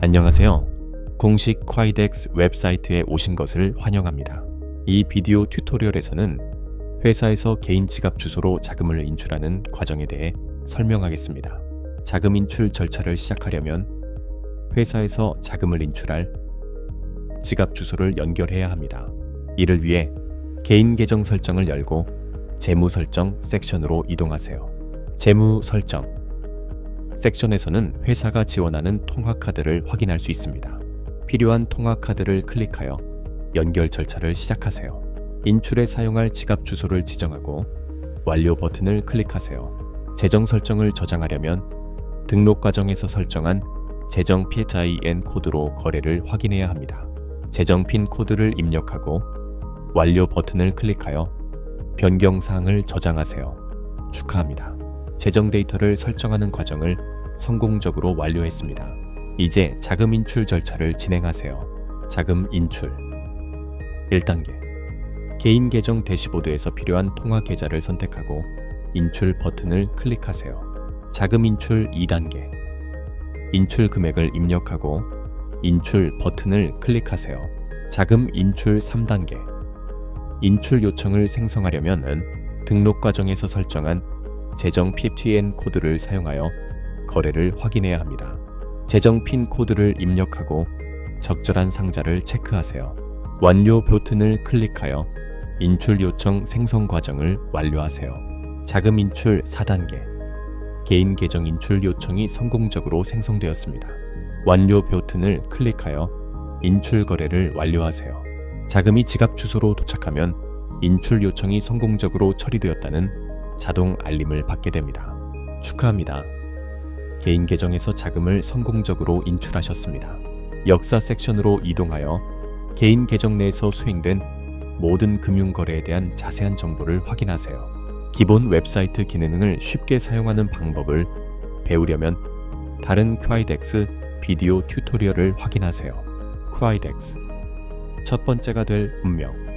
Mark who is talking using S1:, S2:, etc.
S1: 안녕하세요. 공식 콰이덱스 웹사이트에 오신 것을 환영합니다. 이 비디오 튜토리얼에서는 회사에서 개인 지갑 주소로 자금을 인출하는 과정에 대해 설명하겠습니다. 자금 인출 절차를 시작하려면 회사에서 자금을 인출할 지갑 주소를 연결해야 합니다. 이를 위해 개인 계정 설정을 열고 재무 설정 섹션으로 이동하세요. 재무 설정 섹션에서는 회사가 지원하는 통화 카드를 확인할 수 있습니다. 필요한 통화 카드를 클릭하여 연결 절차를 시작하세요. 인출에 사용할 지갑 주소를 지정하고 완료 버튼을 클릭하세요. 재정 설정을 저장하려면 등록 과정에서 설정한 재정 PHIN 코드로 거래를 확인해야 합니다. 재정 핀 코드를 입력하고 완료 버튼을 클릭하여 변경 사항을 저장하세요. 축하합니다. 재정 데이터를 설정하는 과정을 성공적으로 완료했습니다. 이제 자금 인출 절차를 진행하세요. 자금 인출 1단계 개인 계정 대시보드에서 필요한 통화 계좌를 선택하고 인출 버튼을 클릭하세요. 자금 인출 2단계 인출 금액을 입력하고 인출 버튼을 클릭하세요. 자금 인출 3단계 인출 요청을 생성하려면 등록 과정에서 설정한 재정 PFTN 코드를 사용하여 거래를 확인해야 합니다. 재정 핀 코드를 입력하고 적절한 상자를 체크하세요. 완료 버튼을 클릭하여 인출 요청 생성 과정을 완료하세요. 자금 인출 4단계 개인 계정 인출 요청이 성공적으로 생성되었습니다. 완료 버튼을 클릭하여 인출 거래를 완료하세요. 자금이 지갑 주소로 도착하면 인출 요청이 성공적으로 처리되었다는 자동 알림을 받게 됩니다. 축하합니다. 개인 계정에서 자금을 성공적으로 인출하셨습니다. 역사 섹션으로 이동하여 개인 계정 내에서 수행된 모든 금융 거래에 대한 자세한 정보를 확인하세요. 기본 웹사이트 기능을 쉽게 사용하는 방법을 배우려면 다른 콰이덱스 비디오 튜토리얼을 확인하세요. 콰이덱스 첫 번째가 될 운명